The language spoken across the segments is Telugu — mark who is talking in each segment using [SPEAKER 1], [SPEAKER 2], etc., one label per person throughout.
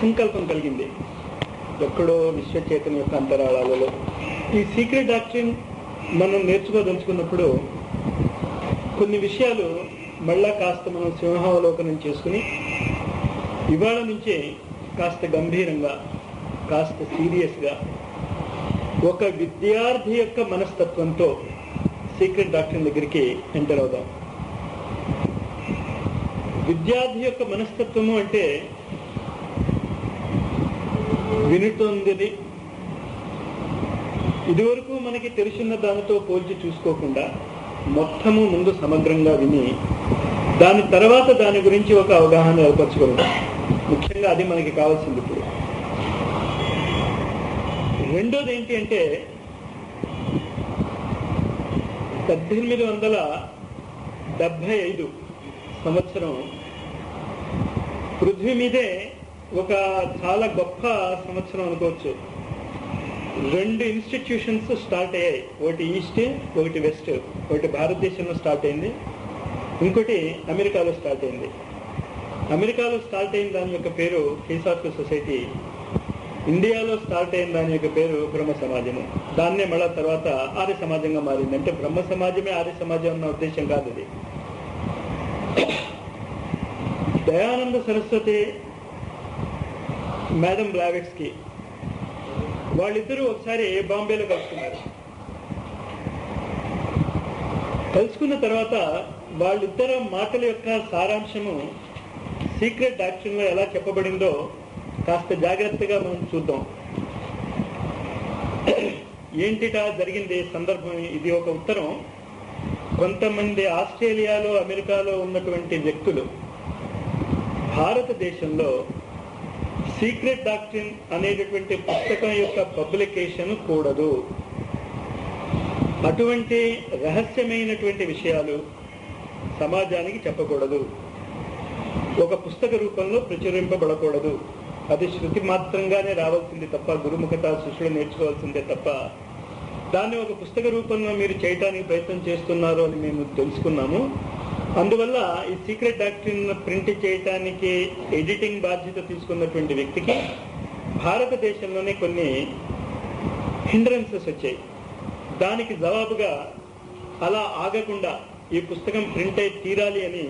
[SPEAKER 1] సంకల్పం కలిగింది. ఎక్కడో విశ్వ చైతన్య యొక్క అంతరాళాలలో. ఈ సీక్రెట్ డాక్టరీన్ మనం నేర్చుకోదలుచుకున్నప్పుడు కొన్ని విషయాలు మళ్ళా కాస్త మనం సింహావలోకనం చేసుకుని ఇవాళ నుంచే కాస్త గంభీరంగా కాస్త సీరియస్గా ఒక విద్యార్థి యొక్క మనస్తత్వంతో సీక్రెట్ డాక్టర్ దగ్గరికి ఎంటర్ అవుదాం. విద్యార్థి యొక్క మనస్తత్వము అంటే వినుతోంది ఇదివరకు మనకి తెలిసిన దానితో పోల్చి చూసుకోకుండా మొత్తము ముందు సమగ్రంగా విని దాని తర్వాత దాని గురించి ఒక అవగాహన ఏర్పరచుకోవడం. ముఖ్యంగా అది మనకి కావాల్సింది ఇప్పుడు. రెండోది ఏంటి అంటే పద్దెనిమిది వందల డెబ్భై ఐదు సంవత్సరం పృథ్వీ మీదే ఒక చాలా గొప్ప సంవత్సరం అనుకోవచ్చు. రెండు ఇన్స్టిట్యూషన్స్ స్టార్ట్ అయ్యాయి. ఒకటి ఈస్ట్ ఒకటి వెస్ట్ ఒకటి భారతదేశంలో స్టార్ట్ అయింది. ఇంకోటి అమెరికాలో స్టార్ట్ అయింది. అమెరికాలో స్టార్ట్ అయిన దాని యొక్క పేరు ఫిలాసాఫికల్ సొసైటీ ఇండియాలో స్టార్ట్ అయిన దాని యొక్క పేరు బ్రహ్మ సమాజము. దాన్నే మళ్ళా తర్వాత ఆర్య సమాజంగా మారింది. అంటే బ్రహ్మ సమాజమే ఆర్య సమాజం అన్న ఉద్దేశం కాదు అది దయానంద సరస్వతి మేడం బ్లావెట్స్కి. వాళ్ళిద్దరూ ఒకసారి బాంబేలో కలుసుకున్నారు. కలుసుకున్న తర్వాత వాళ్ళిద్దరు మాటల యొక్క సారాంశము సీక్రెట్ యాక్షన్లో ఎలా చెప్పబడిందో కాస్త జాగ్రత్తగా మనం చూద్దాం. ఏంటిటా జరిగింది సందర్భం? ఇది ఒక ఉత్తరం. కొంతమంది ఆస్ట్రేలియాలో అమెరికాలో ఉన్నటువంటి వ్యక్తులు భారతదేశంలో సీక్రెట్ డాక్టరీన్ అనేటటువంటి పుస్తకం యొక్క పబ్లికేషన్ కూడదు. అటువంటి రహస్యమైనటువంటి విషయాలు సమాజానికి చెప్పకూడదు. ఒక పుస్తక రూపంలో ప్రచురింపబడకూడదు. అది శృతి మాత్రంగానే రావాల్సింది తప్ప గురుముఖత శిష్యులు నేర్చుకోవాల్సిందే తప్ప. దాన్ని ఒక పుస్తక రూపంలో మీరు చేయటానికి ప్రయత్నం చేస్తున్నారు అని మేము తెలుసుకున్నాము. అందువల్ల ఈ సీక్రెట్ డాక్టరీన్ ప్రింట్ చేయటానికి ఎడిటింగ్ బాధ్యత తీసుకున్నటువంటి వ్యక్తికి భారతదేశంలోనే కొన్ని హిండ్రెన్సెస్ వచ్చాయి. దానికి జవాబుగా అలా ఆగకుండా ఈ పుస్తకం ప్రింట్ అయి తీరాలి అని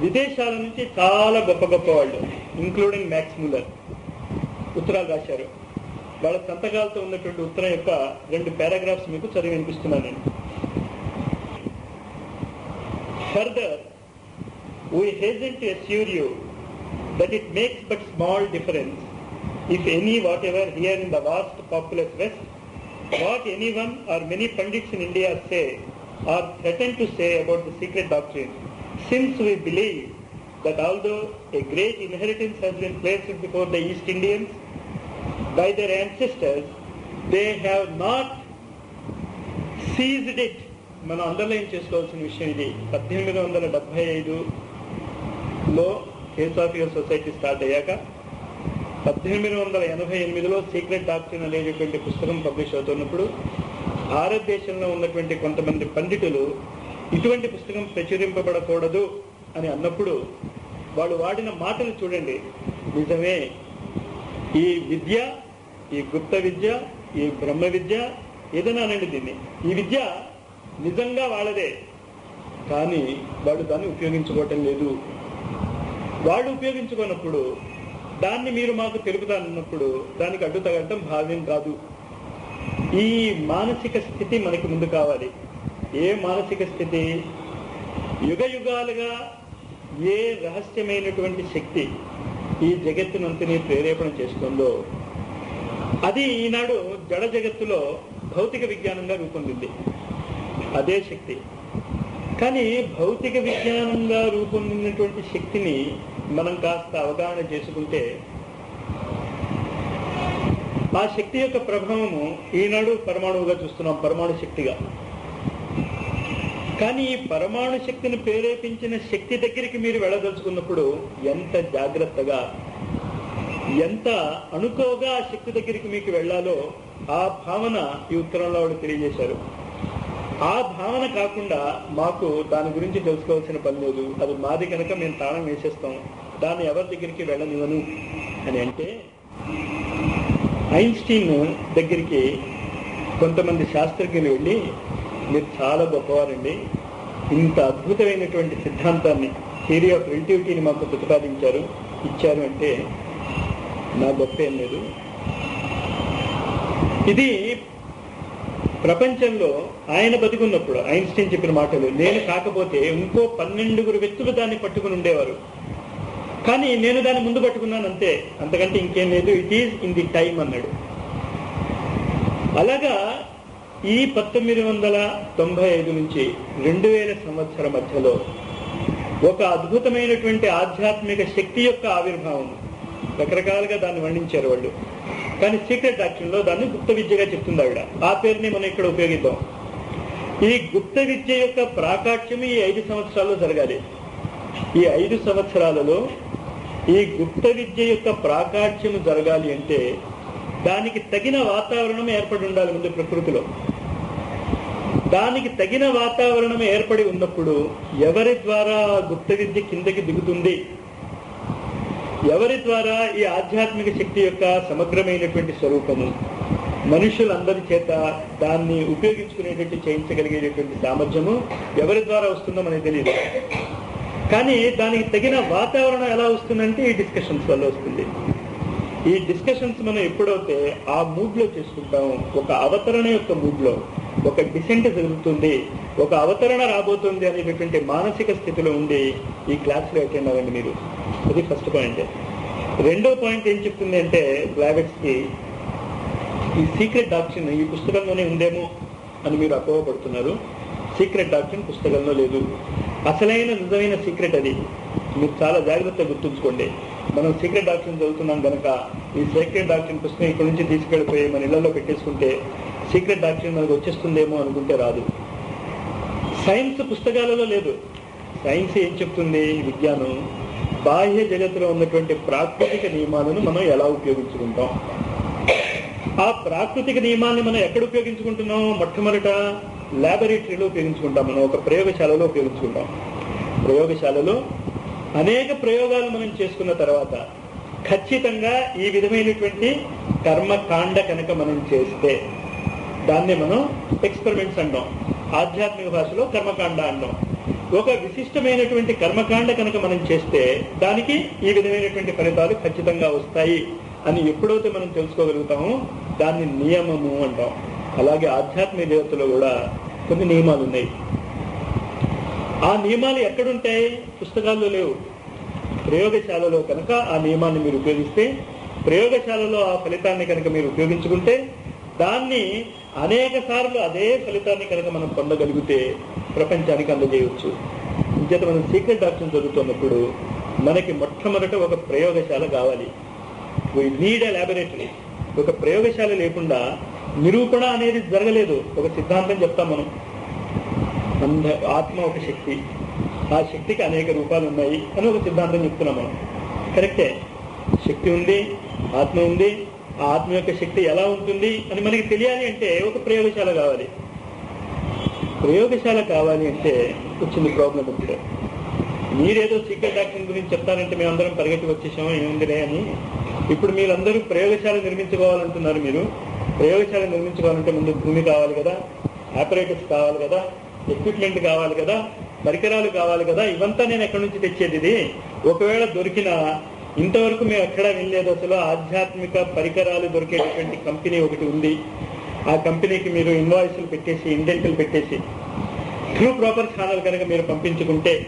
[SPEAKER 1] విదేశాల నుంచి చాలా గొప్ప గొప్ప వాళ్ళు ఇంక్లూడింగ్ మ్యాక్స్ ముల్లర్ ఉత్తరాలు రాశారు. వాళ్ళ సంతకాలతో ఉన్నటువంటి ఉత్తరం యొక్క రెండు పారాగ్రాఫ్స్ మీకు చదివి వినిపిస్తున్నాను Further, we hasten to assure you that it makes but small difference, if any whatever, here in the vast populous West, what anyone or many pundits in India say or threaten to say about the secret doctrine, since we believe that although a great inheritance has been placed before the East Indians by their ancestors, they have not seized it మనం అండర్లైన్ చేసుకోవాల్సిన విషయం ఇది. పద్దెనిమిది వందల డెబ్బై ఐదులో థియోసాఫికల్ సొసైటీ స్టార్ట్ అయ్యాక పద్దెనిమిది వందల ఎనభై ఎనిమిదిలో సీక్రెట్ డాక్టర్ అనేటటువంటి పుస్తకం పబ్లిష్ అవుతున్నప్పుడు భారతదేశంలో ఉన్నటువంటి కొంతమంది పండితులు ఇటువంటి పుస్తకం ప్రచురింపబడకూడదు అని అన్నప్పుడు వాళ్ళు వాడిన మాటలు చూడండి. నిజమే ఈ విద్య ఈ గుప్త విద్య ఈ బ్రహ్మ విద్య ఏదైనా అనండి దీన్ని. ఈ విద్య నిజంగా వాళ్ళదే. కానీ వాడు దాన్ని ఉపయోగించుకోవటం లేదు. వాడు ఉపయోగించుకున్నప్పుడు దాన్ని మీరు మాకు తెలుపుతానన్నప్పుడు దానికి అడ్డు తగలటం భావ్యం కాదు. ఈ మానసిక స్థితి మనకి ముందు కావాలి. ఏ మానసిక స్థితి? యుగ యుగాలుగా ఏ రహస్యమైనటువంటి శక్తి ఈ జగత్తునంతని ప్రేరేపణ చేస్తుందో అది ఈనాడు జడ జగత్తులో భౌతిక విజ్ఞానంగా రూపొందింది. అదే శక్తి. కానీ భౌతిక విజ్ఞానంగా రూపొందినటువంటి శక్తిని మనం కాస్త అవగాహన చేసుకుంటే ఆ శక్తి యొక్క ప్రభావము ఈనాడు పరమాణువుగా చూస్తున్నాం పరమాణు శక్తిగా. కానీ ఈ పరమాణు శక్తిని ప్రేరేపించిన శక్తి దగ్గరికి మీరు వెళ్ళదలుచుకున్నప్పుడు ఎంత జాగ్రత్తగా ఎంత అనుకోగా ఆ శక్తి దగ్గరికి మీకు వెళ్ళాలో ఆ భావన ఈ ఉత్తరంలో ఆవిడ తెలియజేశారు. ఆ భావన కాకుండా మాకు దాని గురించి తెలుసుకోవాల్సిన పని లేదు. అది మాది కనుక మేము తాళం వేసేస్తాం. దాన్ని ఎవరి దగ్గరికి వెళ్ళనివ్వను? అని అంటే ఐన్స్టీన్ దగ్గరికి కొంతమంది శాస్త్రజ్ఞులు వెళ్ళి మీరు చాలా గొప్పవారండి. ఇంత అద్భుతమైనటువంటి సిద్ధాంతాన్ని థియరీ ఆఫ్ రిలేటివిటీని మాకు ప్రతిపాదించారు. ఇచ్చారు అంటే నా గొప్ప ఏం లేదు. ఇది ప్రపంచంలో ఆయన బతికున్నప్పుడు ఐన్స్టీన్ చెప్పిన మాటలు నేను కాకపోతే ఇంకో పన్నెండుగురు వ్యక్తులు దాన్ని పట్టుకుని ఉండేవారు. కానీ నేను దాన్ని ముందు పట్టుకున్నాను అంతే. అంతకంటే ఇంకేం లేదు. It is in the time అన్నాడు. అలాగా ఈ పంతొమ్మిది వందల తొంభై ఐదు నుంచి రెండు వేల సంవత్సరం మధ్యలో ఒక అద్భుతమైనటువంటి ఆధ్యాత్మిక శక్తి యొక్క ఆవిర్భావం రకరకాలుగా దాన్ని వర్ణించారు వాళ్ళు. కానీ సీక్రెట్ డాక్టర్లో దాన్ని గుప్త విద్యగా చెప్తుంది ఆవిడ. ఆ పేరుని మనం ఇక్కడ ఉపయోగిద్దాం. ఈ గుప్త విద్య యొక్క ప్రాకాట్యం ఈ ఐదు సంవత్సరాల్లో జరగాలి. ఈ ఐదు సంవత్సరాలలో ఈ గుప్త విద్య యొక్క ప్రాకాట్యం జరగాలి అంటే దానికి తగిన వాతావరణం ఏర్పడి ఉండాలి ముందు ప్రకృతిలో. దానికి తగిన వాతావరణం ఏర్పడి ఉన్నప్పుడు ఎవరి ద్వారా గుప్త విద్య కిందకి దిగుతుంది? ఎవరి ద్వారా ఈ ఆధ్యాత్మిక శక్తి యొక్క సమగ్రమైనటువంటి స్వరూపము మనుషులందరి చేత దాన్ని ఉపయోగించుకునేటట్టు చేయించగలిగేటటువంటి సామర్థ్యము ఎవరి ద్వారా వస్తుందో మనకి తెలియదు. కానీ దానికి తగిన వాతావరణం ఎలా వస్తుందంటే ఈ డిస్కషన్స్ వల్ల వస్తుంది. ఈ డిస్కషన్స్ మనం ఎప్పుడైతే ఆ మూడ్లో చేసుకుంటాం ఒక అవతరణ యొక్క మూడ్లో ఒక డిసెంట్ జరుగుతుంది. ఒక అవతరణ రాబోతుంది అనేటటువంటి మానసిక స్థితిలో ఉండి ఈ క్లాసులు అటెండ్ అవ్వండి మీరు? అది ఫస్ట్ పాయింట్ రెండో పాయింట్ ఏం చెప్తుంది అంటే బ్లావెట్స్కి ఈ సీక్రెట్ డాక్షన్ ఈ పుస్తకంలోనే ఉందేమో అని మీరు అపోహపడుతున్నారు. సీక్రెట్ డాక్షన్ పుస్తకంలో లేదు. అసలైన నిజమైన సీక్రెట్ అది. మీరు చాలా జాగ్రత్తగా గుర్తుంచుకోండి. మనం సీక్రెట్ డాక్షన్ చదువుతున్నాం కనుక ఈ సీక్రెట్ డాక్షన్ పుస్తకం ఇక్కడి నుంచి తీసుకెళ్ళిపోయి మన ఇళ్ళలో పెట్టేసుకుంటే సీక్రెట్ డాక్షన్ మనకు వచ్చేస్తుందేమో అనుకుంటే రాదు. సైన్స్ పుస్తకాలలో లేదు సైన్స్ ఏం చెప్తుంది విజ్ఞానం? బాహ్య జగత్తులో ఉన్నటువంటి ప్రాకృతిక నియమాలను మనం ఎలా ఉపయోగించుకుంటాం? ఆ ప్రాకృతిక నియమాన్ని మనం ఎక్కడ ఉపయోగించుకుంటున్నాం? మొట్టమొదట ల్యాబొరేటరీలో ఉపయోగించుకుంటాం. మనం ఒక ప్రయోగశాలలో ఉపయోగించుకుంటాం. ప్రయోగశాలలో అనేక ప్రయోగాలు మనం చేసుకున్న తర్వాత ఖచ్చితంగా ఈ విధమైనటువంటి కర్మకాండ కనుక మనం చేస్తే దాన్ని మనం ఎక్స్పెరిమెంట్స్ అంటాం. ఆధ్యాత్మిక భాషలో కర్మకాండ అన్నాం ఒక విశిష్టమైనటువంటి కర్మకాండ కనుక మనం చేస్తే దానికి ఈ విధమైనటువంటి ఫలితాలు ఖచ్చితంగా వస్తాయి అని ఎప్పుడైతే మనం తెలుసుకోగలుగుతామో దాన్ని నియమము అంటాం. అలాగే ఆధ్యాత్మిక దేవతలో కూడా కొన్ని నియమాలు ఉన్నాయి. ఆ నియమాలు ఎక్కడుంటాయి? పుస్తకాల్లో లేవు. ప్రయోగశాలలో కనుక ఆ నియమాన్ని మీరు ఉపయోగిస్తే ప్రయోగశాలలో ఆ ఫలితాన్ని కనుక మీరు ఉపయోగించుకుంటే దాన్ని అనేక సార్లు అదే ఫలితాన్ని కనుక మనం పొందగలిగితే ప్రపంచానికి అందజేయవచ్చు ఇంకేత మనం సీక్రెట్ డాక్టర్ చదువుతున్నప్పుడు మనకి మొట్టమొదట ఒక ప్రయోగశాల కావాలి. వీ నీడ్ ల్యాబొరేటరీ ఒక ప్రయోగశాల లేకుండా నిరూపణ అనేది జరగలేదు. ఒక సిద్ధాంతం చెప్తాం మనం. అంద ఆత్మ ఒక శక్తి. ఆ శక్తికి అనేక రూపాలు ఉన్నాయి అని ఒక సిద్ధాంతం చెప్తున్నాం మనం. కరెక్టే. శక్తి ఉంది ఆత్మ ఉంది ఆ ఆత్మ యొక్క శక్తి ఎలా ఉంటుంది అని మనకి తెలియాలి అంటే ఒక ప్రయోగశాల కావాలి. ప్రయోగశాల కావాలి అంటే వచ్చింది ప్రాబ్లం ఇప్పుడు మీరేదో సీక్రెట్ యాక్షన్ గురించి చెప్తారంటే మేమందరం పరిగెట్టి వచ్చేసాము? ఏముందిలే అని. ఇప్పుడు మీరందరూ ప్రయోగశాల నిర్మించుకోవాలంటున్నారు మీరు. ప్రయోగశాల నిర్మించుకోవాలంటే ముందు భూమి కావాలి కదా ఆపరేటర్స్ కావాలి కదా ఎక్విప్మెంట్ కావాలి కదా పరికరాలు కావాలి కదా ఇవంతా నేను ఎక్కడి నుంచి తెచ్చేది ఇది? ఒకవేళ దొరికిన ఇంతవరకు మేము ఎక్కడా వెళ్ళలేదు అసలు ఆధ్యాత్మిక పరికరాలు దొరికేటటువంటి కంపెనీ ఒకటి ఉంది. ఆ కంపెనీకి మీరు ఇన్వాయిస్లు పెట్టేసి ఇండెంట్లు పెట్టేసి ట్రూ ప్రాపర్ ఛానల్ కనుక మీరు పంపించుకుంటే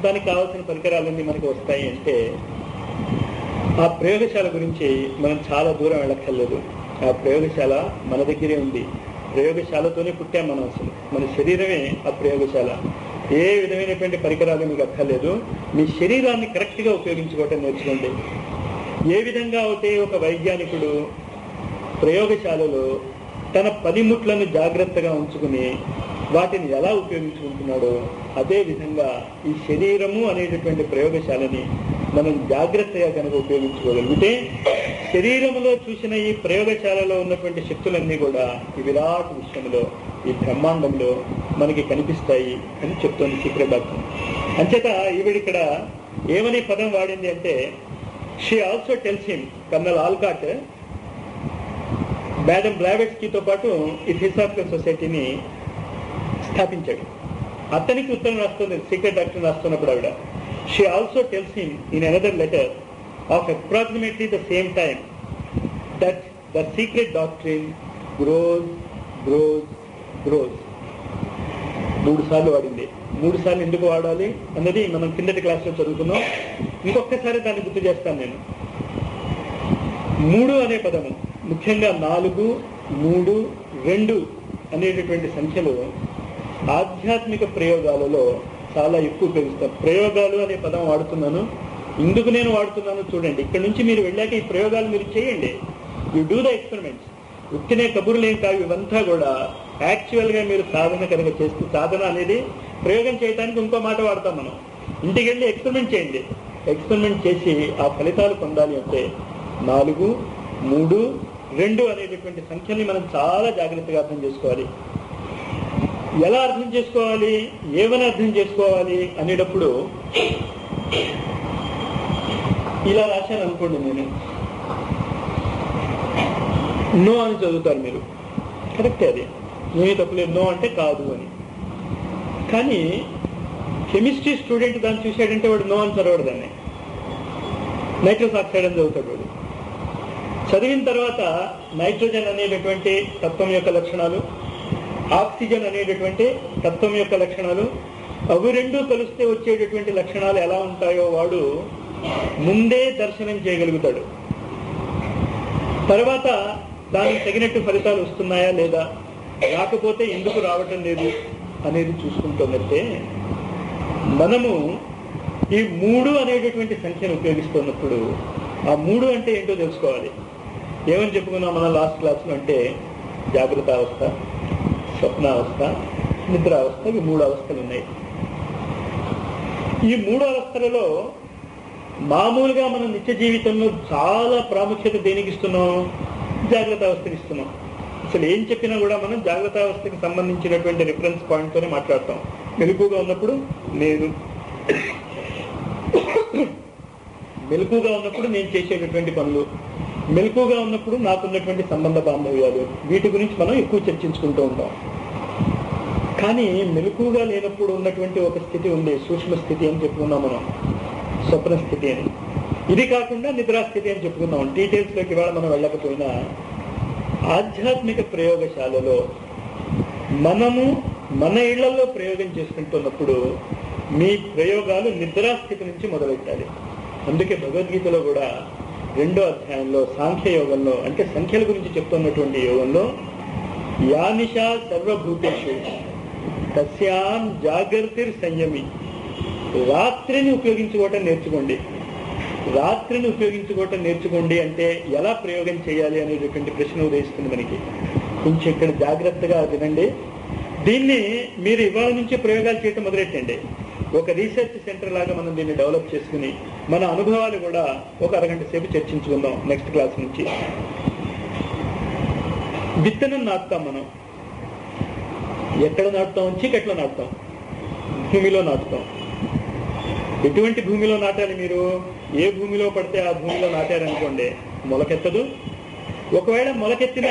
[SPEAKER 1] దానికి కావాల్సిన పరికరాలన్నీ మనకు వస్తాయి అంటే ఆ ప్రయోగశాల గురించి మనం చాలా దూరం వెళ్ళక్కర్లేదు. ఆ ప్రయోగశాల మన దగ్గరే ఉంది. ప్రయోగశాలతోనే పుట్టాం మనం అసలు. మన శరీరమే ఆ ప్రయోగశాల. ఏ విధమైనటువంటి పరికరాలు మీకు అక్కర్లేదు. మీ శరీరాన్ని కరెక్ట్గా ఉపయోగించుకోవటం నేర్చుకోండి. ఏ విధంగా అయితే ఒక వైజ్ఞానికుడు ప్రయోగశాలలో తన పనిముట్లను జాగ్రత్తగా ఉంచుకుని వాటిని ఎలా ఉపయోగించుకుంటున్నాడో అదే విధంగా ఈ శరీరము అనేటటువంటి ప్రయోగశాలని మనం జాగ్రత్తగా కనుక ఉపయోగించుకోగలిగితే శరీరంలో చూసిన ఈ ప్రయోగశాలలో ఉన్నటువంటి శక్తులన్నీ కూడా ఈ విరాట్ విశ్వంలో ఈ బ్రహ్మాండంలో మనకి కనిపిస్తాయి అని చెప్తోంది సీక్రెట్ డాక్టర్ అంచేత ఈవిడ ఇక్కడ ఏమని పదం వాడింది అంటే she also tells him colonel Olcott madam బ్లావెట్స్కీతో పాటు ఈ థిసాఫికల్ సొసైటీని స్థాపించాడు. అతనికి ఉత్తరం రాస్తుంది సీక్రెట్ డాక్టర్ రాస్తున్నప్పుడు ఆవిడ. She also tells him in another letter of approximately the same time that the secret doctrine grows grows రోజు మూడు సార్లు వాడింది. మూడు సార్లు ఎందుకు వాడాలి అన్నది మనం కిందటి క్లాస్లో చదువుకున్నాం. ఇంకొకసారి దాన్ని గుర్తు చేస్తాను నేను. మూడు అనే పదము ముఖ్యంగా నాలుగు మూడు రెండు అనేటటువంటి సంఖ్యలు ఆధ్యాత్మిక ప్రయోగాలలో చాలా ఎక్కువ ఉపయోగిస్తాం. ప్రయోగాలు అనే పదం వాడుతున్నాను. ఎందుకు నేను వాడుతున్నాను చూడండి. ఇక్కడ నుంచి మీరు వెళ్ళాక ఈ ప్రయోగాలు మీరు చేయండి. యు డూ ద ఎక్స్పెరిమెంట్స్ ఉత్తినే కబుర్లేం కావు ఇవంతా కూడా యాక్చువల్గా మీరు సాధన కనుక చేస్తూ సాధన అనేది ప్రయోగం చేయడానికి ఇంకో మాట వాడతాం మనం. ఇంటికి వెళ్ళి ఎక్స్పెరిమెంట్ చేయండి. ఎక్స్పెరిమెంట్ చేసి ఆ ఫలితాలు పొందాలి అంటే నాలుగు మూడు రెండు అనేటటువంటి సంఖ్యని మనం చాలా జాగ్రత్తగా అర్థం చేసుకోవాలి. ఎలా అర్థం చేసుకోవాలి? ఏమని అర్థం చేసుకోవాలి? అనేటప్పుడు ఇలా రాశాను అనుకోండి నేను. నో అని చదువుతారు మీరు. కరెక్టే అది. ఏమీ తప్పులేదు నో అంటే కాదు అని. కానీ కెమిస్ట్రీ స్టూడెంట్ దాన్ని చూసాడంటే వాడు నో అని చదవడు దాన్ని. నైట్రస్ ఆక్సైడ్ అని చదువుతాడు వాడు. చదివిన తర్వాత నైట్రోజన్ అనేటటువంటి తత్వం యొక్క లక్షణాలు ఆక్సిజన్ అనేటటువంటి తత్వం యొక్క లక్షణాలు అవి రెండు కలిస్తే వచ్చేటటువంటి లక్షణాలు ఎలా ఉంటాయో వాడు ముందే దర్శనం చేయగలుగుతాడు. తర్వాత దానికి తగినట్టు ఫలితాలు వస్తున్నాయా లేదా? రాకపోతే ఎందుకు రావటం లేదు అనేది చూసుకుంటున్నట్టే మనము ఈ మూడు అనేటటువంటి సంఖ్యను ఉపయోగిస్తున్నప్పుడు ఆ మూడు అంటే ఏంటో తెలుసుకోవాలి. ఏమని చెప్పుకున్నాం మన లాస్ట్ క్లాస్లో అంటే జాగ్రత్త అవస్థ స్వప్నావస్థ నిద్రావస్థ ఈ మూడు అవస్థలు ఉన్నాయి. ఈ మూడు అవస్థలలో మామూలుగా మనం నిత్య జీవితంలో చాలా ప్రాముఖ్యత దేనికి ఇస్తున్నాం? జాగ్రత్త అవస్థకి ఇస్తున్నాం. అసలు ఏం చెప్పినా కూడా మనం జాగ్రత్త అవస్థకి సంబంధించినటువంటి రిఫరెన్స్ పాయింట్తోనే మాట్లాడతాం. మెలకుగా ఉన్నప్పుడు నేను మెలకుగా ఉన్నప్పుడు నేను చేసేటటువంటి పనులు మెలకుగా ఉన్నప్పుడు నాకున్నటువంటి సంబంధ బాంధవ్యాలు వీటి గురించి మనం ఎక్కువ చర్చించుకుంటూ ఉంటాం. కానీ మెలకుగా లేనప్పుడు ఉన్నటువంటి ఒక స్థితి ఉంది సూక్ష్మ స్థితి అని చెప్పుకున్నాం మనం స్వప్న స్థితి అని. ఇది కాకుండా నిద్రాస్థితి అని చెప్పుకున్నాం. డీటెయిల్స్లోకి ఇవాళ మనం వెళ్ళకపోయినా ఆధ్యాత్మిక ప్రయోగశాలలో మనము మన ఇళ్ళలో ప్రయోగం చేసుకుంటున్నప్పుడు మీ ప్రయోగాలు నిద్రాస్థితి నుంచి మొదలెట్టాలి అందుకే భగవద్గీతలో కూడా రెండో అధ్యాయంలో సాంఖ్య యోగంలో అంటే సంఖ్యల గురించి చెప్తున్నటువంటి యోగంలో యానిషా సర్వభూతేషు తస్యాం జాగ్రత్తిర్ సంయమి రాత్రిని ఉపయోగించుకోవటం నేర్చుకోండి. రాత్రిని ఉపయోగించుకోవటం నేర్చుకోండి అంటే ఎలా ప్రయోగం చేయాలి అనేటటువంటి ప్రశ్న ఉదయిస్తుంది మనకి. కొంచెం ఇక్కడ జాగ్రత్తగా వినండి. దీన్ని మీరు ఇవాళ నుంచి ప్రయోగాలు చేయటం మొదలెట్టండి. ఒక రీసెర్చ్ సెంటర్ లాగా మనం దీన్ని డెవలప్ చేసుకుని మన అనుభవాలు కూడా ఒక అరగంట సేపు చర్చించుకుందాం నెక్స్ట్ క్లాస్ నుంచి. విత్తనం నాటుతాం మనం. ఎక్కడ నాటుతాం? చీకట్లో నాటుతాం. భూమిలో నాటుతాం. ఎటువంటి భూమిలో నాటాలి మీరు? ఏ భూమిలో పడితే ఆ భూమిలో నాటారనుకోండి మొలకెత్తదు. ఒకవేళ మొలకెత్తిన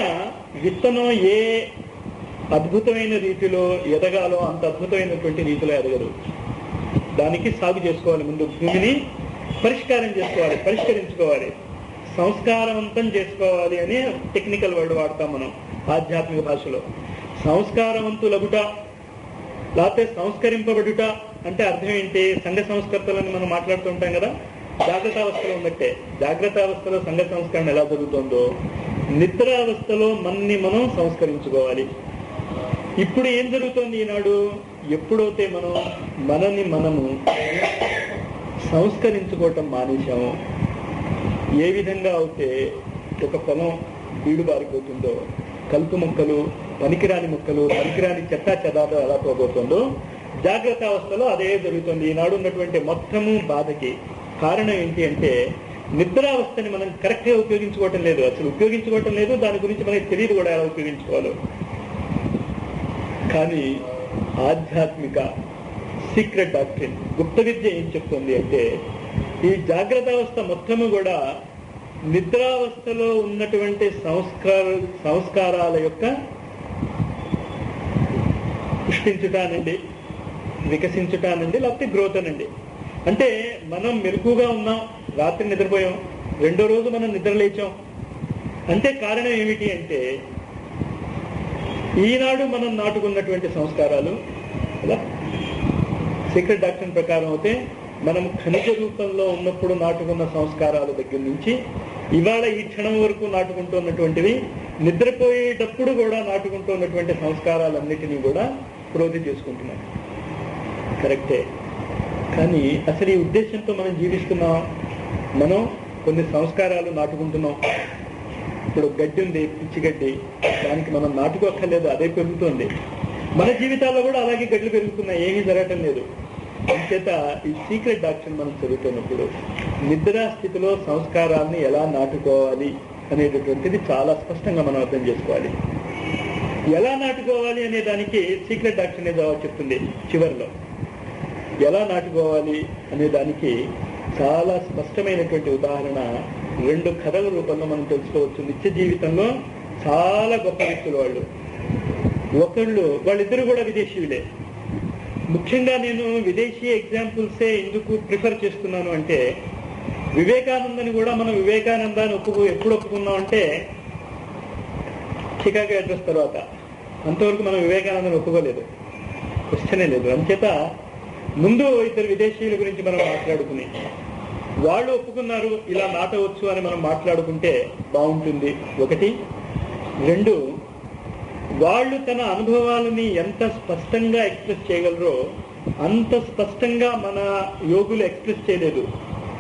[SPEAKER 1] విత్తనం ఏ అద్భుతమైన రీతిలో ఎదగాలో అంత అద్భుతమైనటువంటి రీతిలో ఎదగదు. దానికి సాగు చేసుకోవాలి ముందు భూమిని పరిష్కారం చేసుకోవాలి పరిష్కరించుకోవాలి. సంస్కారవంతం చేసుకోవాలి అని టెక్నికల్ వర్డ్ వాడతాం మనం ఆధ్యాత్మిక భాషలో. సంస్కారవంతులగుట లేకపోతే సంస్కరింపబడుట అంటే అర్థం ఏంటి? సంఘ సంస్కర్తలని మనం మాట్లాడుతూ ఉంటాం కదా జాగ్రత్త అవస్థలో ఉన్నట్టే జాగ్రత్త అవస్థలో సంఘ సంస్కరణ ఎలా జరుగుతుందో నిద్ర అవస్థలో మన్ని మనం సంస్కరించుకోవాలి. ఇప్పుడు ఏం జరుగుతోంది ఈనాడు? ఎప్పుడైతే మనం మనని మనము సంస్కరించుకోవటం మానేశాము ఏ విధంగా అయితే ఒక పొలం బీడు బారిపోతుందో కలుపు మొక్కలు పనికిరాని మొక్కలు పనికిరాని చెత్త చెదాతో ఎలా పోబోతుందో జాగ్రత్త అవస్థలో అదే జరుగుతుంది. ఈనాడు ఉన్నటువంటి మొత్తము బాధకి కారణం ఏంటి అంటే నిద్రావస్థని మనం కరెక్ట్గా ఉపయోగించుకోవటం లేదు. అసలు ఉపయోగించుకోవటం లేదు. దాని గురించి మనకి తెలియదు కూడా ఎలా ఉపయోగించుకోవాలో. కానీ ఆధ్యాత్మిక సీక్రెట్ డాక్టరీన్ గుప్త విద్య ఏం చెప్తుంది అంటే ఈ జాగ్రత్త అవస్థ మొత్తము కూడా నిద్రావస్థలో ఉన్నటువంటి సంస్కార సంస్కారాల యొక్క పుష్పించుటానండి వికసించుటానండి లేకపోతే గ్రోత్ అనండి. అంటే మనం మెలకుగా ఉన్నాం రాత్రి నిద్రపోయాం రెండో రోజు మనం నిద్ర లేచాం. అంటే కారణం ఏమిటి అంటే ఈనాడు మనం నాటుకున్నటువంటి సంస్కారాలు కదా సీక్రెట్ డాక్టర్ ప్రకారం అయితే మనం ఖనిజ రూపంలో ఉన్నప్పుడు నాటుకున్న సంస్కారాల దగ్గర నుంచి ఇవాళ ఈ క్షణం వరకు నాటుకుంటున్నటువంటివి నిద్రపోయేటప్పుడు కూడా నాటుకుంటున్నటువంటి సంస్కారాలన్నిటినీ కూడా క్రోధి చేసుకుంటున్నాం కరెక్టే? కానీ అసలు ఈ ఉద్దేశంతో మనం జీవిస్తున్నాం? మనం కొన్ని సంస్కారాలు నాటుకుంటున్నాం. ఇప్పుడు గడ్డి ఉంది పిచ్చి గడ్డి. దానికి మనం నాటుకోక్కర్లేదు అదే పెరుగుతుంది. మన జీవితాల్లో కూడా అలాగే గడ్డలు పెరుగుతున్నాయి ఏమీ జరగటం లేదు. అంచేత ఈ సీక్రెట్ డాక్టర్ మనం చదువుతున్నప్పుడు నిద్రా స్థితిలో సంస్కారాన్ని ఎలా నాటుకోవాలి అనేటటువంటిది చాలా స్పష్టంగా మనం అర్థం చేసుకోవాలి. ఎలా నాటుకోవాలి అనే దానికి సీక్రెట్ డాక్టర్ అనేది జవాబు చెప్తుంది చివరిలో. ఎలా నాటుకోవాలి అనే దానికి చాలా స్పష్టమైనటువంటి ఉదాహరణ రెండు కథల రూపంలో మనం తెలుసుకోవచ్చు. నిత్య జీవితంలో చాలా గొప్ప వ్యక్తులు వాళ్ళు. ఒకళ్ళు వాళ్ళిద్దరు కూడా విదేశీయులే. ముఖ్యంగా నేను విదేశీ ఎగ్జాంపుల్సే ఎందుకు ప్రిఫర్ చేస్తున్నాను అంటే వివేకానందని కూడా మనం వివేకానందాన్ని ఒప్పుకు ఎప్పుడు ఒప్పుకున్నాం అంటే చికాగో అడ్రస్ తర్వాత. అంతవరకు మనం వివేకానందని ఒప్పుకోలేదు. క్వశ్చనే లేదు. అంచేత ముందు ఇద్దరు విదేశీయుల గురించి మనం మాట్లాడుకుని వాళ్ళు ఒప్పుకున్నారు ఇలా నాటవచ్చు అని మనం మాట్లాడుకుంటే బాగుంటుంది. ఒకటి. రెండు. వాళ్ళు తన అనుభవాలని ఎంత స్పష్టంగా ఎక్స్ప్రెస్ చేయగలరో అంత స్పష్టంగా మన యోగులు ఎక్స్ప్రెస్ చేయలేదు.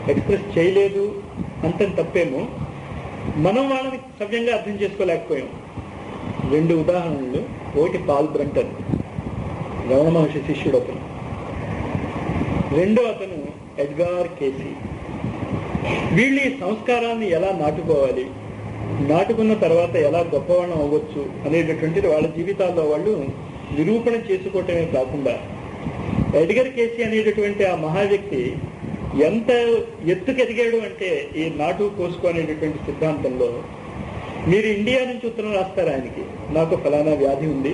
[SPEAKER 1] ఎక్స్ప్రెస్ చేయలేదు అంత తప్పేమో మనం వాళ్ళని సవ్యంగా అర్థం చేసుకోలేకపోయాం. రెండు ఉదాహరణలు. ఒకటి పాల్ బ్రంటన్ రమణ మహర్షి శిష్యుడు అతను రెండో అతను ఎడ్గార్ కేసీ. వీళ్ళు ఈ సంస్కారాన్ని ఎలా నాటుకోవాలి? నాటుకున్న తర్వాత ఎలా గొప్పవాళ్ళం అవ్వచ్చు అనేటటువంటిది వాళ్ళ జీవితాల్లో వాళ్ళు నిరూపణ చేసుకోవటమే కాకుండా ఎడ్గర్ కేసీ అనేటటువంటి ఆ మహా వ్యక్తి ఎంత ఎత్తుకెదిగాడు అంటే ఈ నాటు కోసుకోనేటటువంటి సిద్ధాంతంలో మీరు ఇండియా నుంచి ఉత్తరం రాస్తారు ఆయనకి? నాకు ఫలానా వ్యాధి ఉంది.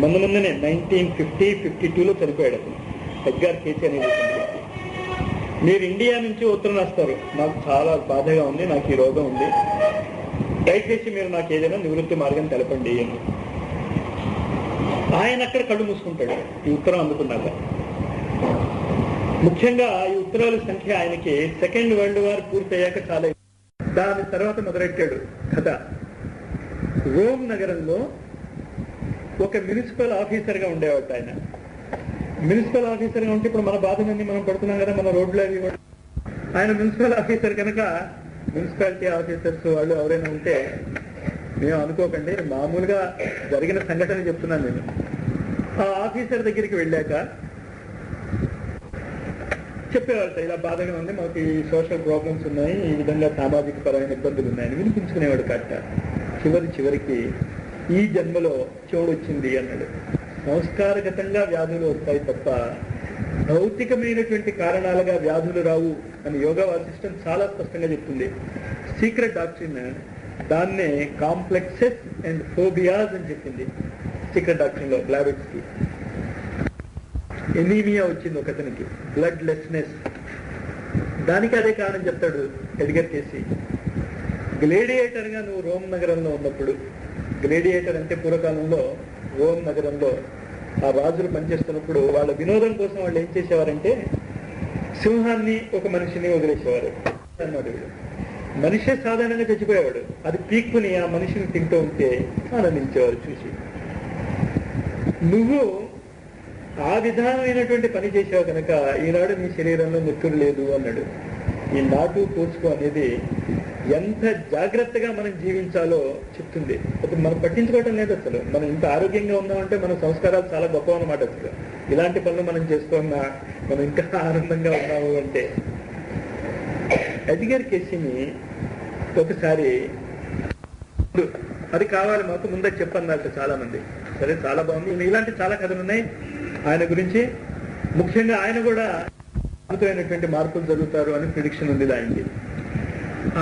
[SPEAKER 1] ముందు ముందునే నైన్టీన్ ఫిఫ్టీ ఫిఫ్టీ టూలో చనిపోయాడు అతను. ఎడ్గార్ కేసీ మీరు ఇండియా నుంచి ఉత్తరం రాస్తారు. నాకు చాలా బాధగా ఉంది నాకు ఈ రోగం ఉంది. దయచేసి మీరు నాకు ఏదైనా నివృత్తి మార్గం తెలపండి అని. ఆయన అక్కడ కళ్ళు మూసుకుంటాడు. ఈ ఉత్తరం అందుకున్నాక. ముఖ్యంగా ఈ ఉత్తరాల సంఖ్య ఆయనకి సెకండ్ వరల్డ్ వార్ పూర్తయ్యాక చాలా దాని తర్వాత మొదలెట్టాడు కథ. రోమ్ నగరంలో ఒక మున్సిపల్ ఆఫీసర్గా ఉండేవాడు ఆయన. మున్సిపల్ ఆఫీసర్గా ఉంటే ఇప్పుడు మన బాధలన్నీ మనం పడుతున్నాం కదా మన రోడ్లు అవి ఆయన మున్సిపల్ ఆఫీసర్ కనుక మున్సిపాలిటీ ఆఫీసర్స్ వాళ్ళు ఎవరైనా ఉంటే మేము అనుకోకండి మామూలుగా జరిగిన సంఘటన చెప్తున్నాను నేను. ఆ ఆఫీసర్ దగ్గరికి వెళ్ళాక చెప్పేవాళ్ళ ఇలా బాధగా ఉంది మాకు ఈ సోషల్ ప్రాబ్లమ్స్ ఉన్నాయి ఈ విధంగా సామాజిక పరమైన ఇబ్బందులు ఉన్నాయని వినిపించుకునేవాడు కట్ట చివరి చివరికి ఈ జన్మలో చెవుడు వచ్చింది అన్నాడు. సంస్కారగతంగా వ్యాధులు వస్తాయి తప్ప భౌతికమైనటువంటి కారణాలుగా వ్యాధులు రావు అని యోగా వాసిష్టం చాలా స్పష్టంగా చెప్తుంది. సీక్రెట్ డాక్టరీన్ దాన్నే కాంప్లెక్సెస్ అండ్ ఫోబియాస్ అని చెప్పింది సీక్రెట్ డాక్టరీన్లో కి ఎనీమియా వచ్చింది ఒకతనికి బ్లడ్ లెస్నెస్ దానికి అదే కారణం చెప్తాడు ఎడిగర్ కేసి. గ్లేడియేటర్గా నువ్వు రోమ్ నగరంలో ఉన్నప్పుడు గ్లేడియేటర్ అంటే పూర్వకాలంలో రోమ్ నగరంలో ఆ రాజులు పనిచేస్తున్నప్పుడు వాళ్ళ వినోదం కోసం వాళ్ళు ఏం చేసేవారంటే సింహాన్ని ఒక మనిషిని వదిలేసేవారు. అన్నాడు మనిషే సాధారణంగా చచ్చిపోయేవాడు. అది పీక్కుని ఆ మనిషిని తింటూ ఉంటే ఆనందించేవారు చూసి. నువ్వు ఆ విధానమైనటువంటి పని చేసావు కనుక ఈనాడు నీ శరీరంలో నెత్తురు లేదు అన్నాడు. ఈ నాటు కోసుకో అనేది ఎంత జాగ్రత్తగా మనం జీవించాలో చెప్తుంది. అసలు మనం పట్టించుకోవటం లేదు అసలు. మనం ఇంత ఆరోగ్యంగా ఉన్నామంటే మన సంస్కారాలు చాలా గొప్ప అనమాట అసలు. ఇలాంటి పనులు మనం చేస్తున్నా మనం ఇంకా ఆనందంగా ఉన్నాము అంటే. ఎడ్గర్ కేసీని ఒకసారి అది కావాలి మాకు ముందే చెప్పన్నారు చాలా మంది సరే చాలా బాగుంది. ఇలాంటి చాలా కథలు ఉన్నాయి. ఆయన గురించి ముఖ్యంగా ఆయన కూడా అద్భుతమైనటువంటి మార్పులు జరుగుతారు అని ప్రిడిక్షన్ ఉంది దానికి.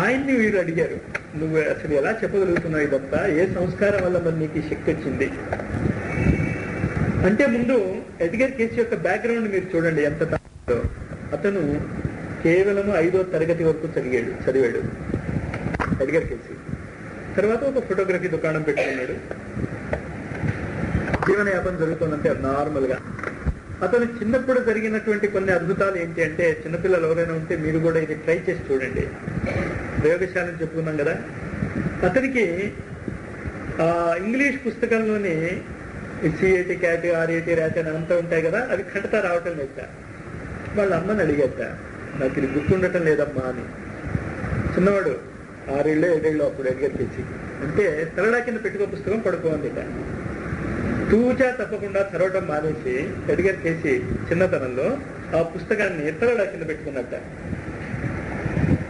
[SPEAKER 1] ఆయన్ని వీరు అడిగారు నువ్వు అసలు ఎలా చెప్పగలుగుతున్నావు ఇదంతా ఏ సంస్కారం వల్ల మరి నీకు శక్తి వచ్చింది? అంటే ముందు ఎడ్గర్ కేసు యొక్క బ్యాక్గ్రౌండ్ మీరు చూడండి ఎంత తాగుతుందో. అతను కేవలం ఐదో తరగతి వరకు చదివాడు చదివాడు ఎడ్గర్ కేసు. తర్వాత ఒక ఫోటోగ్రఫీ దుకాణం పెట్టుకున్నాడు. జీవనయాపన జరుగుతుందంటే నార్మల్గా అతను చిన్నప్పుడు జరిగినటువంటి కొన్ని అద్భుతాలు ఏంటి అంటే చిన్నపిల్లలు ఎవరైనా ఉంటే మీరు కూడా ఇది ట్రై చేసి చూడండి. ప్రయోగశాలను చెప్పుకున్నాం కదా. అతనికి ఆ ఇంగ్లీష్ పుస్తకంలోని సిఐటి క్యాట్ ఆర్ఏటి ర్యాట్ అని అంతా ఉంటాయి కదా అవి కడత రావటం లేక వాళ్ళ అమ్మని అడిగేట నాకు ఇది గుర్తుండటం లేదమ్మా అని. చిన్నవాడు ఆరేళ్ళు ఏడేళ్ళు అప్పుడు అడిగేసి అంటే తలడా కింద పెట్టుకో పుస్తకం పడుకోండి తూచా తప్పకుండా చదవటం మానేసి ఎడిగర్ చేసి చిన్నతనంలో ఆ పుస్తకాన్ని తలడా కింద పెట్టుకున్నట్ట?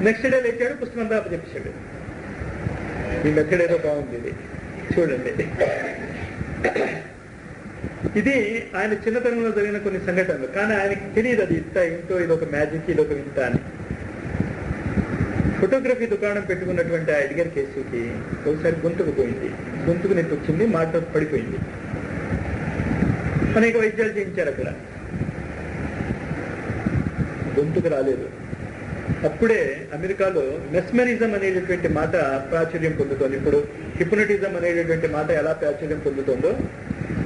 [SPEAKER 1] నెక్స్ట్ డే లేచాడు పుస్తకం అంతా చెప్పేశాడు ఈ మెథడ్ ఏదో బాగుంది ఇది. చూడండి. ఇది ఆయన చిన్నతనంలో జరిగిన కొన్ని సంఘటనలు. కానీ ఆయనకి తెలియదు అది ఇంత ఏంటో ఇది ఒక మ్యాజిక్ ఇది ఒక వింత అని. ఫోటోగ్రఫీ దుకాణం పెట్టుకున్నటువంటి ఆ ఎడిగర్ కేసుకి ఒకసారి గొంతుకు పోయింది. గొంతుకు నొప్పి మాట పడిపోయింది. అనేక వైద్యాలు చేయించారు అక్కడ. గొంతుకు రాలేదు. అప్పుడే అమెరికాలో మెస్మరిజం అనేటటువంటి మాట ప్రాచుర్యం పొందుతోంది. ఇప్పుడు హిప్నటిజం అనేటటువంటి మాట ఎలా ప్రాచుర్యం పొందుతుందో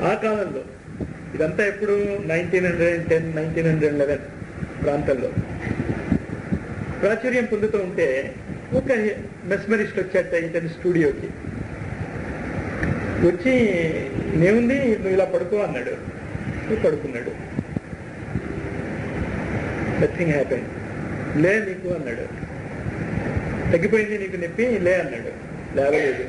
[SPEAKER 1] ఆ కాలంలో ఇదంతా ఎప్పుడు nineteen hundred ten nineteen hundred eleven ప్రాంతంలో ప్రాచుర్యం పొందుతూ ఉంటే ఒక మెస్మరిస్ట్ వచ్చాట ఇతని స్టూడియోకి. వచ్చి నేముంది నువ్వు ఇలా పడుకో అన్నాడు. నువ్వు పడుకున్నాడు. నథింగ్ హ్యాపెన్ లే నీకు అన్నాడు. తగ్గిపోయింది నీకు నొప్పి? లే అన్నాడు. లేవలేదు.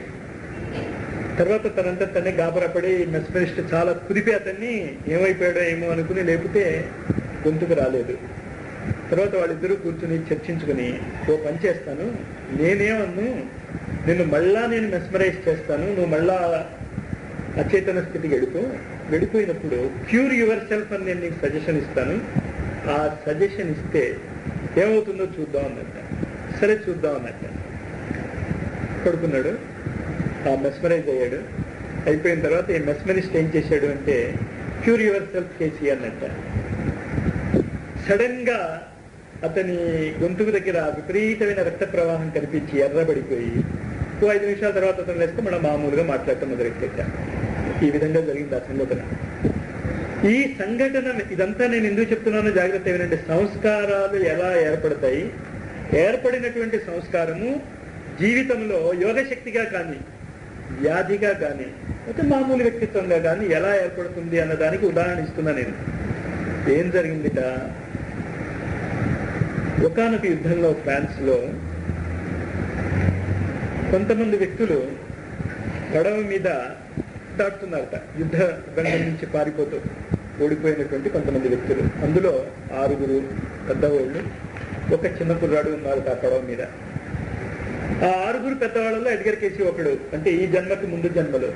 [SPEAKER 1] తర్వాత తనంతా తనే గాబరపడి మెస్పరిస్ట్ చాలా కుదిపి అతన్ని ఏమైపోయాడో ఏమో అనుకుని లేకపోతే గొంతుకు రాలేదు. తర్వాత వాళ్ళిద్దరూ కూర్చుని చర్చించుకుని ఓ పని చేస్తాను. నేనేమన్ను? నిన్ను మళ్ళా నేను మెస్మరైజ్ చేస్తాను. నువ్వు మళ్ళా అచేతన స్థితి గడిపో గడిపోయినప్పుడు క్యూర్ యువర్ సెల్ఫ్ అని నేను నీకు సజెషన్ ఇస్తాను. ఆ సజెషన్ ఇస్తే ఏమవుతుందో చూద్దాం అన్నట్ట. సరే చూద్దాం అన్నట్ట. పడుకున్నాడు. ఆ మెస్మరైజ్ అయ్యాడు. అయిపోయిన తర్వాత ఈ మెస్మరిస్ట్ ఏం చేశాడు అంటే క్యూర్ యువర్ సెల్ఫ్ కేసీ అన్నట్ట. సడన్గా అతని గొంతుకు దగ్గర విపరీతమైన రక్త ప్రవాహం కనిపించి ఎర్రబడిపోయి ఐదు నిమిషాల తర్వాత అతను లేస్తే మనం మామూలుగా మాట్లాడటం మొదలెట్టా ఈ విధంగా జరిగింది ఆ సంఘటన. ఈ సంఘటన ఇదంతా నేను ఎందుకు చెప్తున్నాను జాగ్రత్త ఏమిటంటే సంస్కారాలు ఎలా ఏర్పడతాయి? ఏర్పడినటువంటి సంస్కారము జీవితంలో యోగశక్తిగా కానీ వ్యాధిగా కానీ అయితే మామూలు వ్యక్తిత్వంగా కానీ ఎలా ఏర్పడుతుంది అన్న దానికి ఉదాహరణ ఇస్తున్నా నేను. ఏం జరిగిందిట? ఒకనొక యుద్ధంలో ఫ్రాన్స్లో కొంతమంది వ్యక్తులు గొడవ మీద దాటుతున్నారట యుద్ధ రంగం నుంచి పారిపోతూ ఓడిపోయినటువంటి కొంతమంది వ్యక్తులు. అందులో ఆరుగురు పెద్దవాళ్ళు ఒక చిన్న కుర్రాడు ఉన్నారు ఆ పడవ మీద. ఆ ఆరుగురు పెద్దవాళ్ళలో ఎడ్గర్ కేసి ఒకడు. అంటే ఈ జన్మకి ముందు జన్మలో.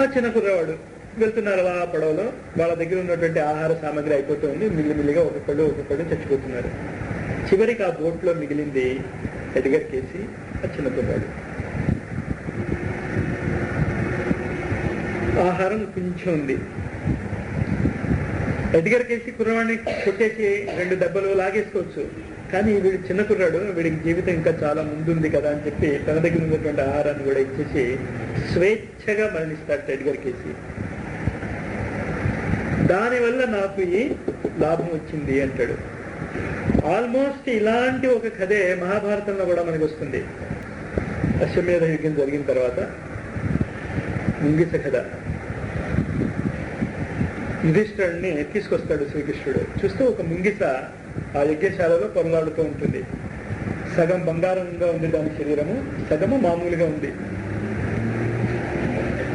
[SPEAKER 1] ఆ చిన్న కుర్రవాడు వెళ్తున్నారు అలా ఆ పడవలో. వాళ్ళ దగ్గర ఉన్నటువంటి ఆహార సామాగ్రి అయిపోతుంది మిల్లిమిల్లిగా ఒక్కొక్కళ్ళు ఒక్కొక్కళ్ళు చచ్చిపోతున్నారు. చివరికి ఆ బోట్లో మిగిలింది ఎడ్గర్ కేసి ఆ చిన్న కుర్రాడు. ఆహారం కొంచెం ఉంది. ఎడ్గర్ కేసి కుర్రవాడిని కొట్టేసి రెండు దెబ్బలు లాగేసుకోవచ్చు. కానీ వీడు చిన్న కుర్రాడు వీడికి జీవితం ఇంకా చాలా ముందుంది కదా అని చెప్పి తన దగ్గర ఉన్నటువంటి ఆహారాన్ని కూడా ఇచ్చేసి స్వేచ్ఛగా మరణిస్తాడు ఎడ్గర్ కేసి దానివల్ల నాకు ఈ లాభం వచ్చింది అంటాడు. ఆల్మోస్ట్ ఇలాంటి ఒక కథే మహాభారతంలో కూడా మనకు వస్తుంది. అశ్వమేధ యుద్ధం జరిగిన తర్వాత ముంగిస కథ. యుధిష్ఠుడిని తీసుకొస్తాడు శ్రీకృష్ణుడు. చూస్తూ ఒక ముంగిస ఆ యజ్ఞశాలలో పొరలాడుతూ ఉంటుంది. సగం బంగారంగా ఉంది దాని శరీరము సగము మామూలుగా ఉంది.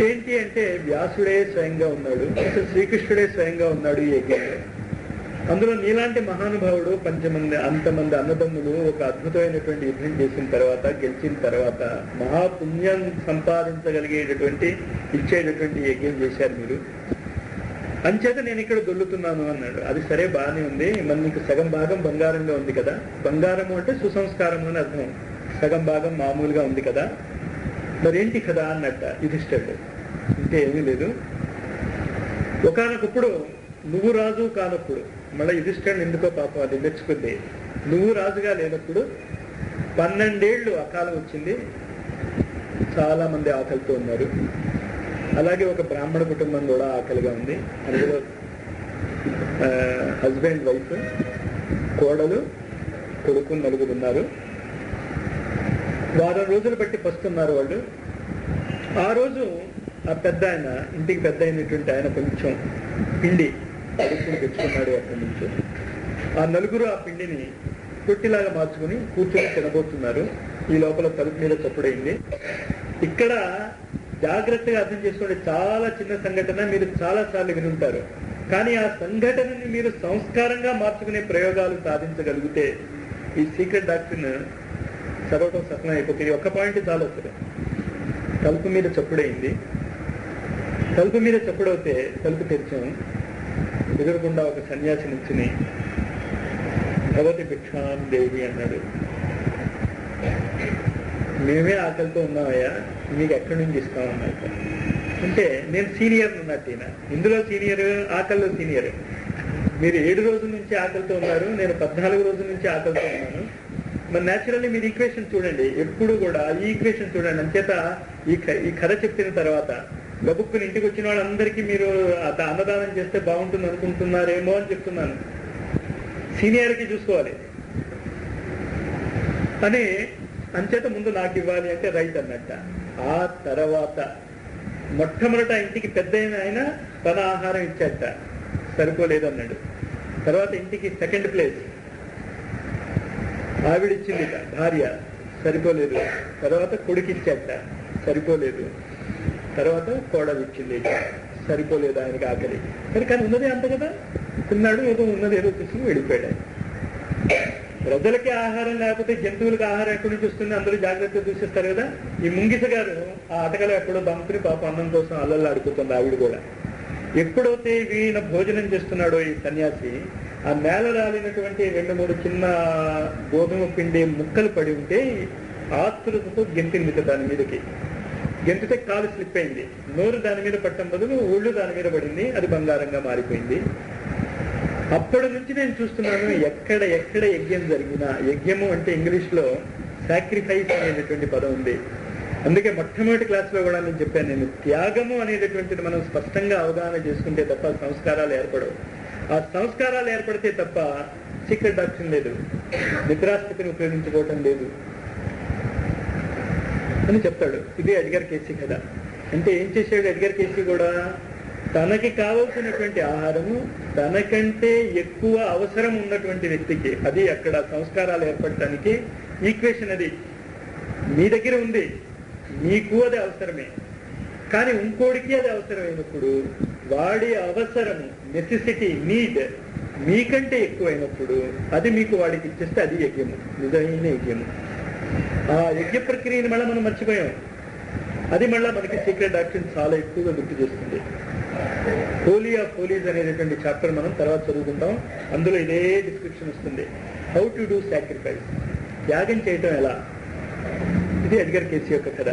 [SPEAKER 1] ఏంటి అంటే వ్యాసుడే స్వయంగా ఉన్నాడు అసలు శ్రీకృష్ణుడే స్వయంగా ఉన్నాడు ఈ యజ్ఞంలో. అందులో నీలాంటి మహానుభావుడు పంచమంది అంతమంది అన్నదమ్ములు ఒక అద్భుతమైనటువంటి యుద్ధం చేసిన తర్వాత గెలిచిన తర్వాత మహాపుణ్యం సంపాదించగలిగేటటువంటి ఇచ్చేటటువంటి యజ్ఞం చేశారు మీరు. అంచేత నేను ఇక్కడ దొల్లుతున్నాను అన్నాడు. అది సరే బాగానే ఉంది. మన నీకు సగం భాగం బంగారంగా ఉంది కదా. బంగారము అంటే సుసంస్కారము అని అర్థం. సగం భాగం మామూలుగా ఉంది కదా. మరేంటి కదా అన్నట్ట యుధిష్ఠుడు అంటే ఏమీ లేదు. ఒకనొకప్పుడు నువ్వు రాజు కానప్పుడు మళ్ళీ యుధిష్ఠుడు ఎందుకో పాపం అది మెచ్చుకుంది. నువ్వు రాజుగా లేనప్పుడు పన్నెండేళ్ళు అకాలం వచ్చింది. చాలా మంది ఆకలితో ఉన్నారు. అలాగే ఒక బ్రాహ్మణ కుటుంబం కూడా ఆకలిగా ఉంది. అందులో హస్బెండ్ వైఫ్ కోడలు కొడుకు నలుగురు ఉన్నారు. వారం రోజులు బట్టి పస్తున్నారు వాళ్ళు. ఆ రోజు ఆ పెద్ద ఆయన ఇంటికి పెద్ద అయినటువంటి ఆయన కొంచెం పిండి అడుక్కుని తెచ్చుకున్నాడు అక్కడి నుంచి. ఆ నలుగురు ఆ పిండిని తొట్టిలాగా మార్చుకుని కూర్చొని తినబోతున్నారు. ఈ లోపల తలుపు మీద చప్పుడైంది. ఇక్కడ జాగ్రత్తగా అర్థం చేసుకోండి. చాలా చిన్న సంఘటన మీరు చాలా సార్లు వినుంటారు. కానీ ఆ సంఘటనని మీరు సంస్కారంగా మార్చుకునే ప్రయోగాలు సాధించగలిగితే ఈ సీక్రెట్ డాక్టర్ని చదవటం సఫలం అయిపోతుంది. ఒక్క పాయింట్ చాలా వస్తుంది తలుపు మీద చప్పుడైంది. తలుపు మీద చప్పుడవుతే తలుపు తెరిచాం. ఎదురకుండా ఒక సన్యాసి నుంచుని భగవతి భిక్షాం దేవి అన్నాడు. మేమే ఆకలితో ఉన్నామయ్యా మీకు ఎక్కడి నుంచి ఇస్తామన్నట్టు అంటే నేను సీనియర్ ఉన్నట్టు ఈయన. ఇందులో సీనియర్ ఆకలిలో సీనియర్. మీరు ఏడు రోజుల నుంచి ఆకలితో ఉన్నారు నేను పద్నాలుగు రోజుల నుంచి ఆకలితో ఉన్నాను. మరి న్యాచురల్లీ మీరు ఈక్వేషన్ చూడండి. ఎప్పుడు కూడా ఈ ఈక్వేషన్ చూడండి. అంచేత ఈ క- ఈ కథ చెప్పిన తర్వాత గబుక్కుని ఇంటికి వచ్చిన వాళ్ళందరికీ మీరు అత- అన్నదానం చేస్తే బాగుంటుంది అనుకుంటున్నారేమో అని చెప్తున్నాను. సీనియర్కి చూసుకోవాలి. అని అంచేత ముందు నాకు ఇవ్వాలి అంటే రైట్ అన్నట్ట. ఆ తర్వాత మొట్టమొదట ఇంటికి పెద్ద ఆయన తన ఆహారం ఇచ్చాట. సరిపోలేదు అన్నాడు. తర్వాత ఇంటికి సెకండ్ ప్లేస్. ఆవిడిచ్చింది భార్య సరిపోలేదు. తర్వాత కొడుకు ఇచ్చాట సరిపోలేదు. తర్వాత కోడలు ఇచ్చింది సరిపోలేదు ఆయనకి ఆకలి. సరే కానీ ఉన్నది అంత కదా? తిన్నాడు ఏదో ఉన్నది ఏదో తీసుకుని వెళ్ళిపోయాడు ప్రజలకి ఆహారం లేకపోతే జంతువులకు ఆహారం ఎక్కడి నుంచి వస్తుంది? అందరూ జాగ్రత్తగా చూసిస్తారు కదా. ఈ ముంగిస గారు ఆ అటకలో ఎక్కడో దంపుని పాప అన్నం కోసం అల్లల్లో అడుగుతుంది ఆవిడ కూడా. ఎప్పుడైతే వీణ భోజనం చేస్తున్నాడో ఈ సన్యాసి ఆ నేల రాలినటువంటి రెండు మూడు చిన్న గోధుమ పిండి ముక్కలు పడి ఉంటే ఆతృతతో గెంతింది దాని మీదకి. గెంతితే కాలు స్లిప్ అయింది. నోరు దాని మీద పట్టడం బదులు ఒళ్ళు దాని మీద పడింది. అది బంగారంగా మారిపోయింది. అప్పటి నుంచి నేను చూస్తున్నాను ఎక్కడ ఎక్కడ యజ్ఞం జరిగినా యజ్ఞము అంటే ఇంగ్లీష్లో సాక్రిఫైస్ అనేటటువంటి పదం ఉంది. అందుకే మొట్టమొదటి క్లాస్లో కూడా నేను చెప్పాను నేను త్యాగము అనేటటువంటిది మనం స్పష్టంగా అవగాహన చేసుకుంటే తప్ప సంస్కారాలు ఏర్పడవు. ఆ సంస్కారాలు ఏర్పడితే తప్ప సీక్రెట్ ఆప్షన్ లేదు నిద్రాస్థితిని ఉపయోగించుకోవటం లేదు అని చెప్తాడు. ఇది అడిగారు కేసీ కదా అంటే ఏం చేశాడు అడిగారు కేసీ కూడా? తనకి కావలసినటువంటి ఆహారము తనకంటే ఎక్కువ అవసరం ఉన్నటువంటి వ్యక్తికి అది అక్కడ సంస్కారాలు ఏర్పడటానికి ఈక్వేషన్ అది. మీ దగ్గర ఉంది. మీకు అది అవసరమే. కానీ ఇంకోడికి అది అవసరమైనప్పుడు వాడి అవసరము నెసెసిటీ నీడ్ మీకంటే ఎక్కువైనప్పుడు అది మీకు వాడికి ఇచ్చేస్తే అది యజ్ఞము నిజమైన యజ్ఞము. ఆ యజ్ఞ ప్రక్రియని మళ్ళీ మనం మర్చిపోయాం. అది మళ్ళీ మనకి సీక్రెట్ యాక్షన్ చాలా ఎక్కువగా గుర్తు చేస్తుంది. హోలీ ఆఫ్ హోలీస్ అనేటటువంటి చాప్టర్ మనం తర్వాత చదువుకుంటాం. అందులో ఇదే డిస్క్రిప్షన్ వస్తుంది. హౌ టు డూ సాక్రిఫైస్ త్యాగం చేయటం ఎలా? ఇది ఎడ్గర్ కేసీ యొక్క కథ.